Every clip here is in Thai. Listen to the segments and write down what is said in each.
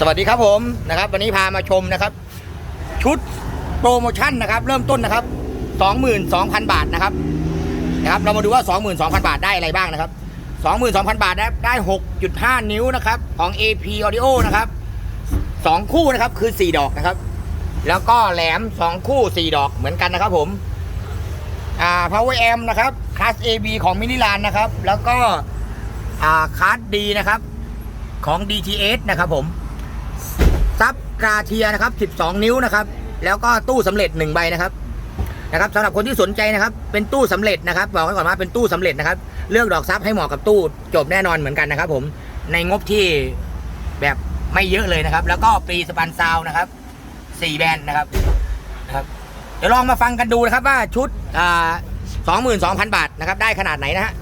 สวัสดีครับผมนะครับ วันนี้พามาชมนะครับ ชุดโปรโมชั่นนะครับ เริ่มต้นนะครับ 22,000 บาทนะครับนะครับ เรามาดูว่า 22,000 บาทได้อะไรบ้างนะครับ 22,000 บาทได้ได้ 6.5 นิ้วนะครับของ AP Audio นะครับ 2 คู่นะครับคือ 4 ดอกนะครับ แล้วก็แหลม 2 คู่ 4 ดอกเหมือนกันนะครับผมอ่า power amp นะครับ class AB ของมินิลานนะครับ แล้วก็อ่า class D นะครับของ DTS นะครับผม กราเทียนะครับ 12 นิ้วนะครับ แล้วก็ตู้สำเร็จ1ใบนะครับนะครับสำหรับคนที่สนใจนะครับ เป็นตู้สำเร็จนะครับ บอกไว้ก่อนว่าเป็นตู้สำเร็จนะครับ เลือกดอกซับให้เหมาะกับตู้จบแน่นอนเหมือนกันนะครับ ผมในงบที่แบบไม่เยอะเลยนะครับ แล้วก็ปีสปันซาวนะครับ4แบรนด์นะครับนะครับ เดี๋ยวลองมาฟังกันดูนะครับว่าชุดอ่า22,000บาทนะครับ ได้ขนาดไหนนะฮะ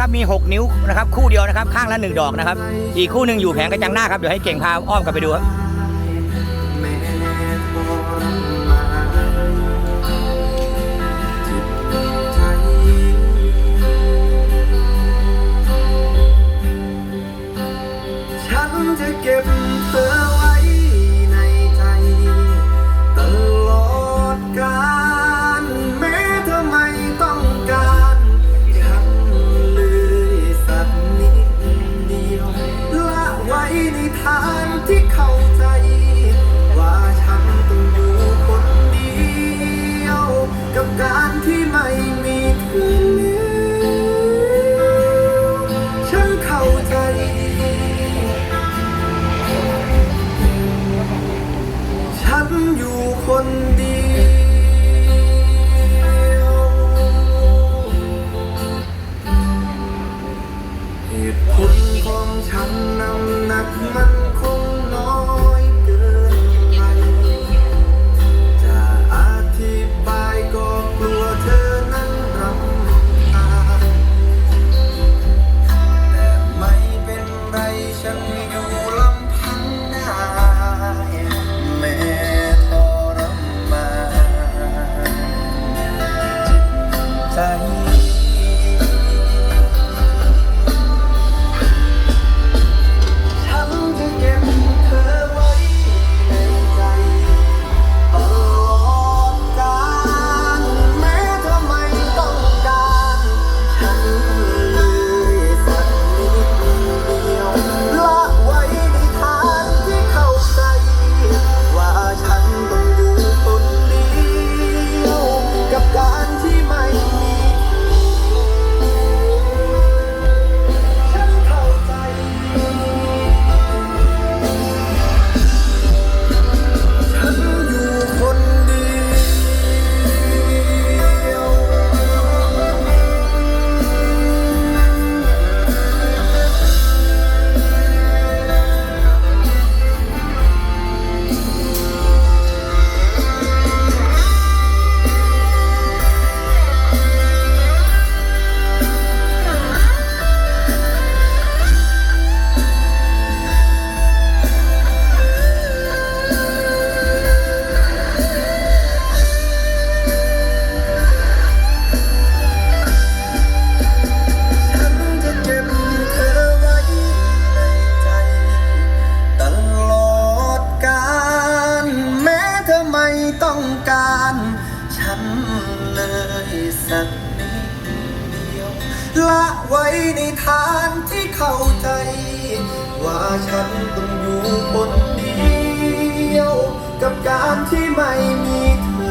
นะครับมี 6 นิ้วนะครับคู่เดียวนะครับข้างละ 1 ดอกนะครับ อีกคู่หนึ่งอยู่แผงกระจังหน้าครับเดี๋ยวให้เก่งพาอ้อมกลับไปดูครับ จิต ต้องการ ฉันเลยสักนิดเดียว ละไว้ในฐานที่เข้าใจ ว่าฉันต้องอยู่คนเดียว กับการที่ไม่มีเธอ